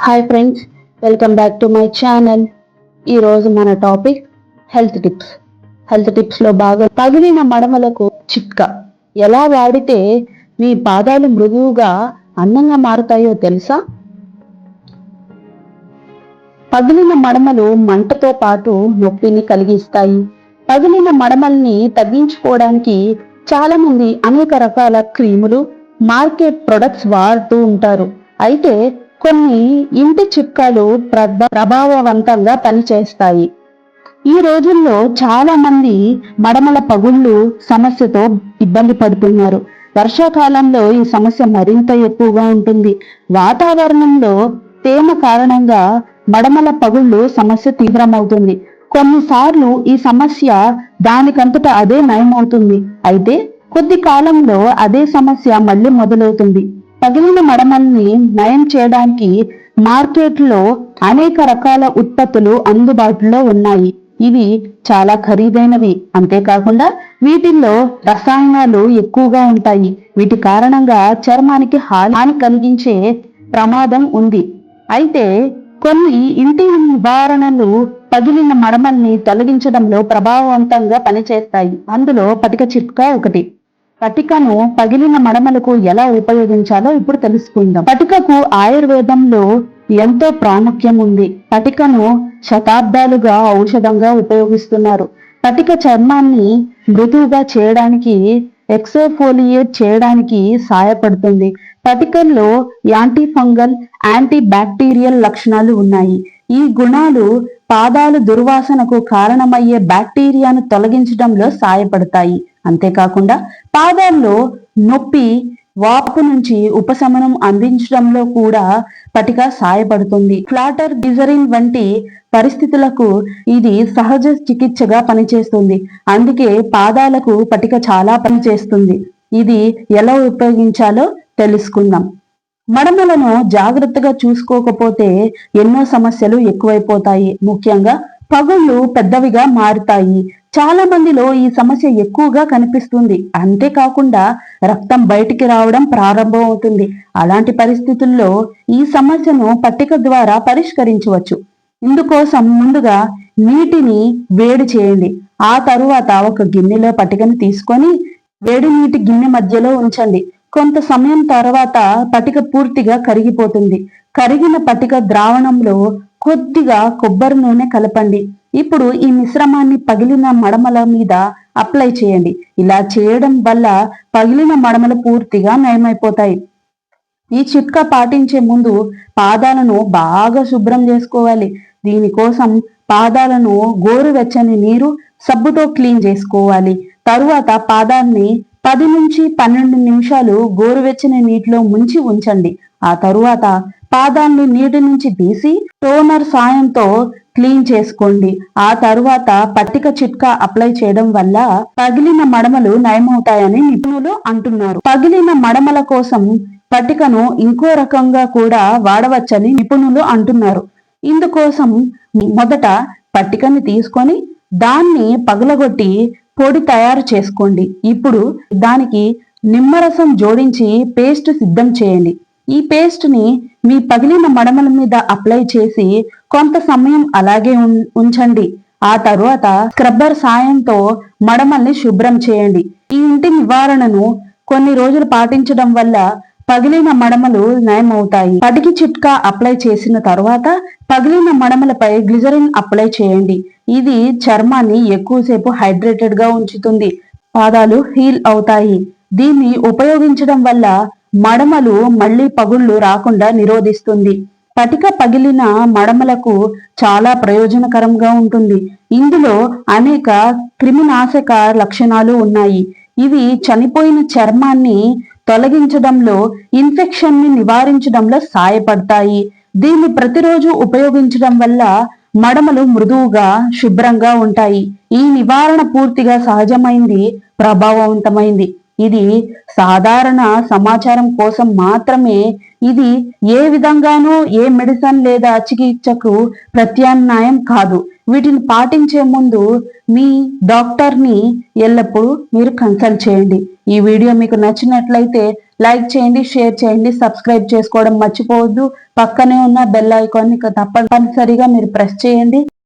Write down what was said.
Hi friends welcome back to my channel ఈరోజు మన topic health tips health టిప్స్లో బాగా పగిలిన మడమలకు చిట్కా. ఎలా వాడితే మీ పాదాలు మృదువుగా అందంగా మారుతాయో తెలుసా? పగిలిన మడమలు మంటతో పాటు నొప్పిని కలిగిస్తాయి. పగిలిన మడమల్ని తగ్గించుకోవడానికి చాలా మంది అనేక రకాల క్రీములు మార్కెట్ ప్రొడక్ట్స్ వాడుతూ ఉంటారు. అయితే కొన్ని ఇంటి చిట్కాలు ప్రభావవంతంగా పనిచేస్తాయి. ఈ రోజుల్లో చాలా మంది మడమల పగుళ్ళు సమస్యతో ఇబ్బంది పడుతున్నారు. వర్షాకాలంలో ఈ సమస్య మరింత ఎక్కువగా ఉంటుంది. వాతావరణంలో తేమ కారణంగా మడమల పగుళ్ళు సమస్య తీవ్రమవుతుంది. కొన్నిసార్లు ఈ సమస్య దానికంతట అదే నయమవుతుంది. అయితే కొద్ది కాలంలో అదే సమస్య మళ్ళీ మొదలవుతుంది. పగిలిన మడమల్ని నయం చేయడానికి మార్కెట్లో అనేక రకాల ఉత్పత్తులు అందుబాటులో ఉన్నాయి. ఇవి చాలా ఖరీదైనవి. అంతేకాకుండా వీటిల్లో రసాయనాలు ఎక్కువగా ఉంటాయి. వీటి కారణంగా చర్మానికి హాని కలిగించే ప్రమాదం ఉంది. అయితే కొన్ని ఇంటి నివారణలు పగిలిన మడమల్ని తొలగించడంలో ప్రభావవంతంగా పనిచేస్తాయి. అందులో పటిక చిట్కా ఒకటి. పటికను పగిలిన మడమలకు ఎలా ఉపయోగించాలో ఇప్పుడు తెలుసుకుందాం. పటికకు ఆయుర్వేదంలో ఎంతో ప్రాముఖ్యం ఉంది. పటికను శతాబ్దాలుగా ఔషధంగా ఉపయోగిస్తున్నారు. పటిక చర్మాన్ని మృదువుగా చేయడానికి ఎక్సోఫోలియేట్ చేయడానికి సహాయపడుతుంది. పటికల్లో యాంటీ ఫంగల్ యాంటీ బ్యాక్టీరియల్ లక్షణాలు ఉన్నాయి. ఈ గుణాలు పాదాలు దుర్వాసనకు కారణమయ్యే బ్యాక్టీరియాను తొలగించడంలో సహాయపడతాయి. అంతేకాకుండా పాదాల్లో నొప్పి వాపు నుంచి ఉపశమనం అందించడంలో కూడా పటిక సాయపడుతుంది. ఫ్లాటర్ గిజరిన్ వంటి పరిస్థితులకు ఇది సహజ చికిత్సగా పనిచేస్తుంది. అందుకే పాదాలకు పటిక చాలా పనిచేస్తుంది. ఇది ఎలా ఉపయోగించాలో తెలుసుకుందాం. మడమలను జాగ్రత్తగా చూసుకోకపోతే ఎన్నో సమస్యలు ఎక్కువైపోతాయి. ముఖ్యంగా పగుళ్ళు పెద్దవిగా మారుతాయి. చాలా మందిలో ఈ సమస్య ఎక్కువగా కనిపిస్తుంది. అంతేకాకుండా రక్తం బయటికి రావడం ప్రారంభం అవుతుంది అలాంటి పరిస్థితుల్లో ఈ సమస్యను పట్టిక ద్వారా పరిష్కరించవచ్చు. ఇందుకోసం ముందుగా నీటిని వేడి చేయండి. ఆ తరువాత ఒక గిన్నెలో పట్టికను తీసుకొని వేడి నీటి గిన్నె మధ్యలో ఉంచండి. కొంత సమయం తర్వాత పటిక పూర్తిగా కరిగిపోతుంది. కరిగిన పటిక ద్రావణంలో కొద్దిగా కొబ్బరి నూనె కలపండి. ఇప్పుడు ఈ మిశ్రమాన్ని పగిలిన మడమల మీద అప్లై చేయండి. ఇలా చేయడం వల్ల పగిలిన మడమలు పూర్తిగా నయమైపోతాయి. ఈ చిట్కా పాటించే ముందు పాదాలను బాగా శుభ్రం చేసుకోవాలి. దీనికోసం పాదాలను గోరువెచ్చని నీరు సబ్బుతో క్లీన్ చేసుకోవాలి. తరువాత పాదాన్ని పది నుంచి పన్నెండు నిమిషాలు గోరువెచ్చని నీటిలో ముంచి ఉంచండి. ఆ తరువాత పాదాన్ని నీటి నుంచి తీసి టోనర్ సాయంతో క్లీన్ చేసుకోండి. ఆ తరువాత పట్టిక చిట్కా అప్లై చేయడం వల్ల పగిలిన మడమలు నయమవుతాయని నిపుణులు అంటున్నారు. పగిలిన మడమల కోసం పట్టికను ఇంకో రకంగా కూడా వాడవచ్చని నిపుణులు అంటున్నారు. ఇందుకోసం మొదట పట్టికని తీసుకొని దాన్ని పగలగొట్టి పొడి తయారు చేసుకోండి. ఇప్పుడు దానికి నిమ్మరసం జోడించి పేస్ట్ సిద్ధం చేయండి. ఈ పేస్ట్ని మీ పగిలిన మడమల మీద అప్లై చేసి కొంత సమయం అలాగే ఉం- ఉంచండి. ఆ తరువాత స్క్రబ్బర్ సాయంతో మడమల్ని శుభ్రం చేయండి. ఈ ఇంటి నివారణను కొన్ని రోజులు పాటించడం వల్ల పగిలిన మడమలు నయమవుతాయి. పటికి చిట్కా అప్లై చేసిన తర్వాత పగిలిన మడమలపై గ్లిజరిన్ అప్లై చేయండి. ఇది చర్మాన్ని ఎక్కువసేపు హైడ్రేటెడ్గా ఉంచుతుంది. పాదాలు హీల్ అవుతాయి. దీన్ని ఉపయోగించడం వల్ల మడమలు మళ్ళీ పగుళ్ళు రాకుండా నిరోధిస్తుంది. పటిక పగిలిన మడమలకు చాలా ప్రయోజనకరంగా ఉంటుంది. ఇందులో అనేక క్రిమినాశక లక్షణాలు ఉన్నాయి. ఇవి చనిపోయిన చర్మాన్ని తొలగించడంలో ఇన్ఫెక్షన్ని నివారించడంలో సాయపడతాయి. దీన్ని ప్రతిరోజు ఉపయోగించడం వల్ల మడమలు మృదువుగా శుభ్రంగా ఉంటాయి. ఈ నివారణ పూర్తిగా సహజమైంది ప్రభావవంతమైంది. ఇది సాధారణ సమాచారం కోసం మాత్రమే. ఇది ఏ విధంగానూ ఏ మెడిసిన్ లేదా చికిత్సకు ప్రత్యామ్నాయం కాదు. వీటిని పాటించే ముందు మీ డాక్టర్ని ఎల్లప్పుడూ మీరు కన్సల్ట్ చేయండి. ఈ వీడియో మీకు నచ్చినట్లయితే లైక్ చేయండి షేర్ చేయండి సబ్స్క్రైబ్ చేసుకోవడం మర్చిపోవద్దు. పక్కనే ఉన్న బెల్ ఐకాన్ని తప్పనిసరిగా మీరు ప్రెస్ చేయండి.